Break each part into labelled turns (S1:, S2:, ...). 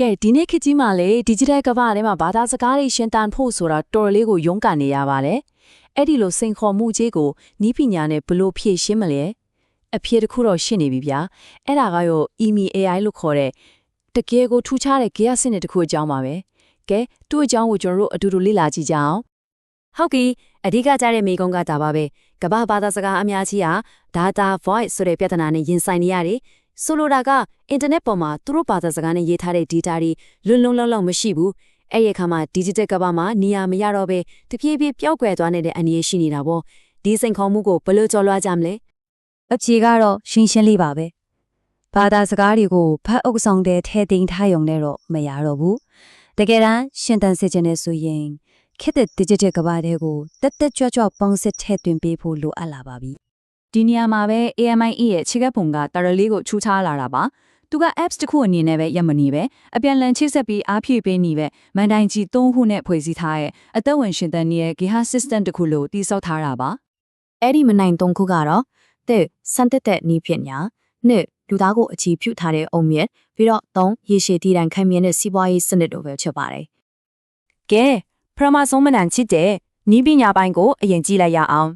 S1: ကဲဒီနေ့ခေတ်ကြီးမှာလေ digital ကမ္ဘာထဲမှာဘာသာစကားတွေရှင်းတန်ဖို့ဆိုတာတော်တော်လေးကိုရုန်းကန်နေရပါတယ်အဲ့ဒီလိုစိန်ခေါ်မှုကြီးကိုနီးပညာနဲ့ဘယ်လို့ဖြည့်ရှင်းမလဲအဖြေတစ်ခုတော့ရှင်းနေပြီဗျာအဲ့ဒါကရော EMI AI လို့ခေါ်တဲ့တကယ်ကိုထူးခြားတဲ့ gear စနစ်တစ်ခုအကြောင်းပါပဲကဲသူ့အကြောင်းကိုကျွန်တော်တို့အတူတူလေ့လာကြည့်ကြအောင်
S2: ဟုတ်ကဲ့အဓိကကြားတဲ့မိကုံးကဒါပါပဲကမ္ဘာဘာသာစကားအများကြီးဟာ data voice ဆိုတဲ့ပြဿနာနဲ့ရင်ဆိုင်နေရတယ် ဆိုလိုတာကအင်တာနက်ပေါ်မှာသူတို့ဘာသာစကားနဲ့ရေးထားတဲ့ data တွေလွန်းလွန်းလောက်လောက်မရှိဘူးအဲ့ဒီအခါမှာ digital ကမ္ဘာမှာနေရာမရတော့ပဲတဖြည်းဖြည်းပျောက်ကွယ်သွားနေတဲ့အန္တရာယ်ရှိနေတာပေါ့ဒီစိန်ခေါ်မှုကိုဘယ်လိုကျော်လွှားကြမလဲ
S3: အဖြေကတော့ရှင်းရှင်းလေးပါပဲဘာသာစကားတွေကိုဖတ်အုပ်ဆောင်တဲ့ထဲသိမ်းထားရုံနဲ့တော့မရတော့ဘူးတကယ်တမ်းရှင်းတန်စစ်ခြင်းနဲ့ဆိုရင်ခက်တဲ့ digital ကဘာတွေကိုတက်တက်ကြွကြွပေါင်းစစ်ထည့်သွင်းပေးဖို့လိုအပ်လာပါပြီ
S4: ဒီနေရာမှာပဲ AMI ရဲ့ခြေကပ်ပုံကတော်တော်လေးကိုချူချားလာတာပါသူက apps တစ်ခုအနေနဲ့ပဲရက်မနေပဲအပြန်လန်ချိတ်ဆက်ပြီးအားဖြည့်ပေးနေပဲမန်တိုင်ကြီး၃ခုနဲ့ဖွဲ့စည်းထားရဲ့အသက်ဝင်ရှင်သန်ရဲ့ GH system တစ်ခုလို့တိစောက်ထားတာပါ
S2: အဲ့ဒီမနိုင်သုံးခုကတော့တစ်စံတက်တဲ့နီးပညာနှစ်လူသားကိုအခြေပြုထားတဲ့အုံမြက်ပြီးတော့သုံးရေရှည်တည်တံ့ခိုင်မြဲတဲ့စီးပွားရေးစနစ်တို့ပဲဖြစ်ပါတယ်
S4: ကဲပထမဆုံးမနန်ချစ်တဲ့နီးပညာပိုင်းကိုအရင်ကြည့်လိုက်ရအောင်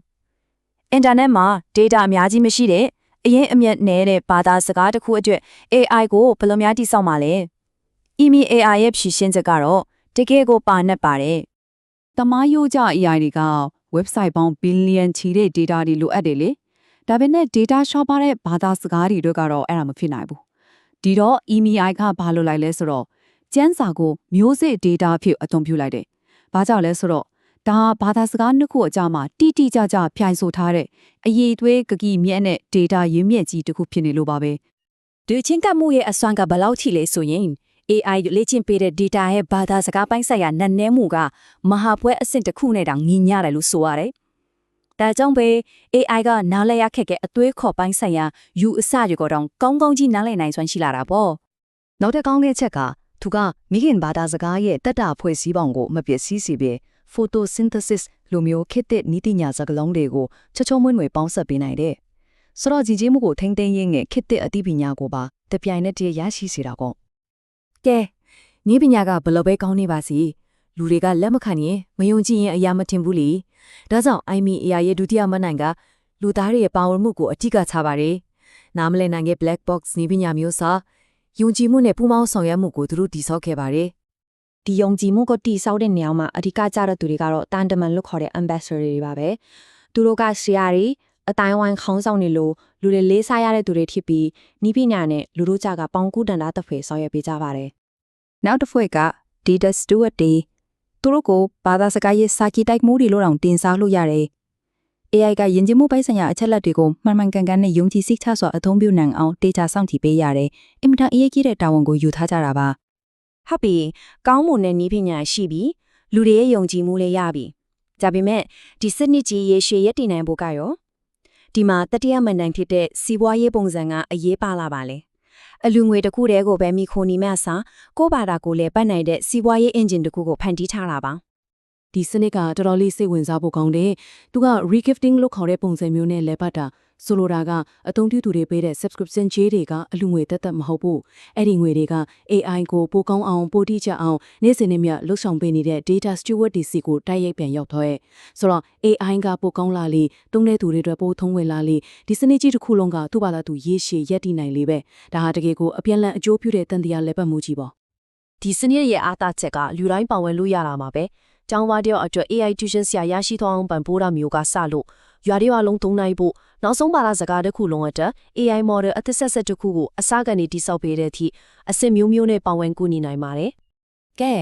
S4: အင်တာနက်မှာ data အများကြီးမရှိတဲ့အရင်အမြတ်နေတဲ့ဘာသာစကားတစ်ခုအတွက် AI ကိုဘယ်လိုများတိစောက်မှာလဲ EMI AI ရဲ့ဖြည့်ရှင်းချက်ကတော့တကယ်ကိုပါနဲ့ပါတယ်တမားရိုးကြ AI တွေက website ပေါင်း billion ချီတဲ့ data တွေလိုအပ်တယ်လေဒါပေမဲ့ data shop ပါတဲ့ဘာသာစကားတွေတို့ကတော့အဲ့ဒါမဖြစ်နိုင်ဘူးဒီတော့ EMI ကဘာလို့လိုက်လဲဆိုတော့ကျန်းစာကိုမျိုးစေ့ data ဖြစ်အသုံးပြုလိုက်တယ်ဘာကြောင့်လဲဆိုတော့ ဒါဘာသာစကားနှစ်ခုအကြားမှာတိတိကျကျဖြိုင်ဆိုထားတဲ့အရေးသွေးကကီမြက်နဲ့ data ရင်းမြက်ကြီးတစ်ခုဖြစ်နေလို့ပါပဲ
S2: ဒီချင်းကပ်မှုရဲ့အစွမ်းကဘယ်လောက်ထိလဲဆိုရင် AI လေ့ကျင့်ပေးတဲ့ data ရဲ့ဘာသာစကားပိုင်းဆိုင်ရာနက်နဲမှုကမဟာပွဲအဆင့်တစ်ခုနဲ့တောင်ညီမျှတယ်လို့ဆိုရတယ်။ဒါကြောင့်ပဲ AI ကနားလည်ရခက်တဲ့အသွေးခေါ်ပိုင်းဆိုင်ရာယူအစတွေကတော့ကောင်းကောင်းကြီးနားလည်နိုင်စွမ်းရှိလာတာပေါ့
S5: နောက်တစ်ကောင်းတဲ့ချက်ကသူကမိခင်ဘာသာစကားရဲ့တက်တာဖွဲ့စည်းပုံကိုမပျက်စီးစေဘဲ photosynthesis လိုမျိုးခေတ်သစ်နည်းပညာစကားလုံးတွေကိုချောချောမွေ့မွေ့ပေါင်းစပ်ပေးနိုင်တဲ့ဆိုတော့ကြီးကြီးမှုကိုထိမ့်သိမ်းရင်းနဲ့ခေတ်သစ်အသိပညာကိုပါတပြိုင်နက်တည်းရရှိစေတာကော။
S2: ကဲဤပညာကဘယ်လိုပဲကောင်းနေပါစီလူတွေကလက်မခံရင်မယုံကြည်ရင်အရာမထင်ဘူးလေ။ဒါကြောင့် IME AI ရဲ့ဒုတိယမနိုင်ကလူသားတွေရဲ့ပါဝင်မှုကိုအထူးကချပါတယ်။နားမလည်နိုင်တဲ့ black box ဤပညာမျိုးစားယုံကြည်မှုနဲ့ပူးပေါင်းဆောင်ရွက်မှုကိုသူတို့တည်ဆောက်ခဲ့ပါတယ်။
S3: ဒီယုံကြည်မှုကိုတိဆောက်တဲ့နေရာမှာအဓိကကျတဲ့သူတွေကတော့တန်တမန်လို့ခေါ်တဲ့ ambassador တွေပါပဲသူတို့ကဆရာတွေအတိုင်းဝိုင်းခေါင်းဆောင်တွေလိုလူတွေလေးစားရတဲ့သူတွေဖြစ်ပြီးနီးပညာနဲ့လူတို့ကြကပေါင်ကူတန်တာတစ်ဖွေဆောင်ရွက်ပေးကြပါတယ်
S4: နောက်တစ်ဖွဲ့က data steward တွေသူတို့ကိုဘာသာစကားရေးစာကြည့်တိုက်မှုတွေလို့တောင်တင်စားလို့ရတယ် AI ကယဉ်ကျေးမှုပိုင်းဆိုင်ရာအချက်လက်တွေကိုမှန်မှန်ကန်ကန်နဲ့ယုံကြည်စိတ်ချစွာအသုံးပြုနိုင်အောင် data စောင့်ကြည့်ပေးရတယ်အင်မတန်အရေးကြီးတဲ့တာဝန်ကိုယူထားကြတာပါ
S2: ဟုတ်ပြီကောင်းမွန်တဲ့နည်းပညာရှိပြီလူတွေရဲ့ယုံကြည်မှုလည်းရပြီဒါပေမဲ့ဒီစနစ်ကြီးရေရှည်ရက်တည်နိုင်ဖို့ကရောဒီမှာတတိယမန်နိုင်ဖြစ်တဲ့စီးပွားရေးပုံစံကအရေးပါလာပါလေအလူငွေတစ်ခုတည်းကိုပဲမိခိုနီမဲ့အစားကိုယ့်ဘာသာကိုလည်းပတ်နိုင်တဲ့စီးပွားရေး engine တစ်ခုကိုဖန်တီးထားတာပါ
S1: ဒီစနစ်ကတော်တော်လေးစိတ်ဝင်စားဖို့ကောင်းတယ်သူက regifting လို့ခေါ်တဲ့ပုံစံမျိုးနဲ့လဲပတ်တာဆိုလိုတာကအသုံးပြုသူတွေပေးတဲ့ subscription ကြေးတွေကအလူငွေတက်တက်မဟုတ်ဘူးအဲ့ဒီငွေတွေက AI ကိုပိုကောင်းအောင်ပိုတိကျအောင်နေ့စဉ်နဲ့မြလှုပ်ဆောင်ပေးနေတဲ့ data steward တွေစီကိုတိုက်ရိုက်ပြန်ရောက်တော့ရဲ့ဆိုတော့ AI ကပိုကောင်းလာလေတုံးတဲ့သူတွေအတွက်ပိုထုံးဝင်လာလေဒီစနစ်ကြီးတစ်ခုလုံးကသူ့ဘာသာသူရေရှည်ရက်တည်နိုင်လေပဲဒါဟာတကယ်ကိုအပြန်လန်အကျိုးပြုတဲ့တန်တရားလက်ပတ်မှုကြီးပေါ့
S2: ဒီစနစ်ရဲ့အားသာချက်ကလူတိုင်းပါဝင်လို့ရတာမှာပဲ။ ကျောင်းသားတယောက်အတွက် AI tuition ဆရာရရှိသွားအောင်ပံပိုးတာမျိုးကစလို့ရွာတွေအလုံးသုံးနိုင်ဖို့နောက်ဆုံးပါလာစကားတစ်ခုလုံးအတွက် AI model အသစ်ဆက်ဆက်တစ်ခုကိုအစကနေတိစောက်ပေးတဲ့အထိအစစ်မျိုးမျိုးနဲ့ပါဝင်ကူညီနိုင်ပါတယ်။ကဲ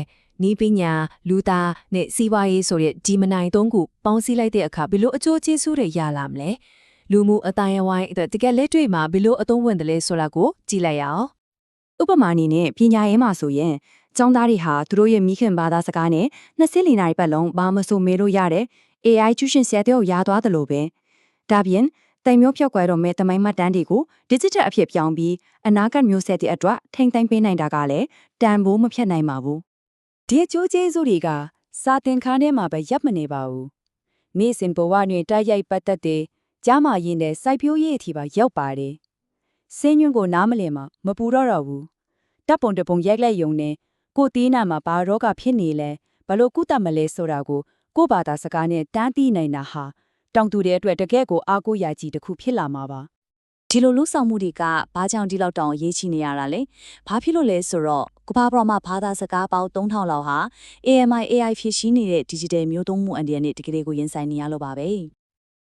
S2: နီးပညာလူသားနဲ့စီးပွားရေးဆိုတဲ့ဒီမနိုင်သုံးခုပေါင်းစည်းလိုက်တဲ့အခါဘယ်လိုအကျိုးကျေးဇူးတွေရလာမလဲ။လူမှုအတိုင်းအဝိုင်းအတွက်တကယ်လက်တွေ့မှာဘယ်လိုအသုံးဝင်တယ်လဲဆိုတာကိုကြည့်လိုက်ရအောင်
S3: ဥပမာအနေနဲ့ပညာရေးမှာဆိုရင် ကျောင်းသားတွေဟာသူတို့ရဲ့မိခင်ဘာသာစကားနဲ့နှစ်စင်းလီနာရီပတ်လုံးဘာမဆိုမေးလို့ရတယ် AI ကျူရှင်ဆရာတယောက်ရသွားတယ်လို့ပဲဒါပြင်တိုင်မျိုးဖြောက်ကွယ်တော့မဲ့တမိုင်းမှတ်တမ်းတွေကို digital အဖြစ်ပြောင်းပြီးအနာဂတ်မျိုးဆက်တွေအတွက်ထိမ့်သိမ်းပေးနိုင်တာကလည်းတန်ဖိုးမဖြတ်နိုင်ပါဘူးဒီအကျိုးကျေးဇူးတွေကစာသင်ခန်းထဲမှာပဲရပ်မနေပါဘူးမိစဉ်ဘဝတွင်တိုက်ရိုက်ပတ်သက်တဲ့ကြားမာရင်တဲ့စိုက်ပျိုးရေးအထိပါရောက်ပါတယ်စင်းညွန့်ကိုနားမလည်မှာမပူတော့တော့ဘူးတ
S6: တပ်ပုံတပုံရိုက်လိုက်ယုံနဲ့ ကိုတီးနာမှာဘာရောဂါဖြစ်နေလဲဘလို့ကုသမလဲဆိုတာကိုကိုဘာသာစကားနဲ့တန်းတီးနိုင်တာဟာတောင်သူတွေအတွက်တကယ့်ကိုအားကိုးရာကြီးတစ်ခုဖြစ်လာမှာပါ
S2: ဒီလိုလှုပ်ဆောင်မှုတွေကဘာကြောင့်ဒီလောက်တောင်အရေးကြီးနေရတာလဲဘာဖြစ်လို့လဲဆိုတော့ကမ္ဘာပေါ်မှာဘာသာစကားပေါင်း3000လောက်ဟာ AMI AI ဖြစ်ရှိနေတဲ့ digital မျိုးသုံးမှုအန်ဒီယနဲ့တကယ်ကိုရင်ဆိုင်နေရလို့ပါပဲ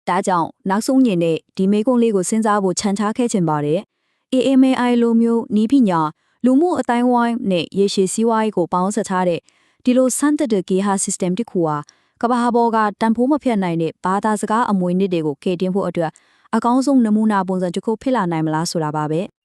S4: ဒါကြောင့်နောက်ဆုံးညင်နဲ့ဒီမေကုန်းလေးကိုစဉ်းစားဖို့ခြံထားခဲ့ခြင်းပါတယ်။ AMI လိုမျိုးနီးပညာ လူမှုအတိုင်းဝိုင်းနဲ့ရေရှည်စည်းဝါးရေးကိုပေါင်းစပ်ထားတဲ့ဒီလိုစမ်းသပ်တဲ့ GH system တစ်ခုဟာကမ္ဘာပေါ်ကတန်ဖိုးမဖြတ်နိုင်တဲ့ဘာသာစကားအမွေအနှစ်တွေကိုကယ်တင်ဖို့အတွက်အကောင်းဆုံးနမူနာပုံစံတစ်ခုဖြစ်လာနိုင်မလားဆိုတာပါပဲ။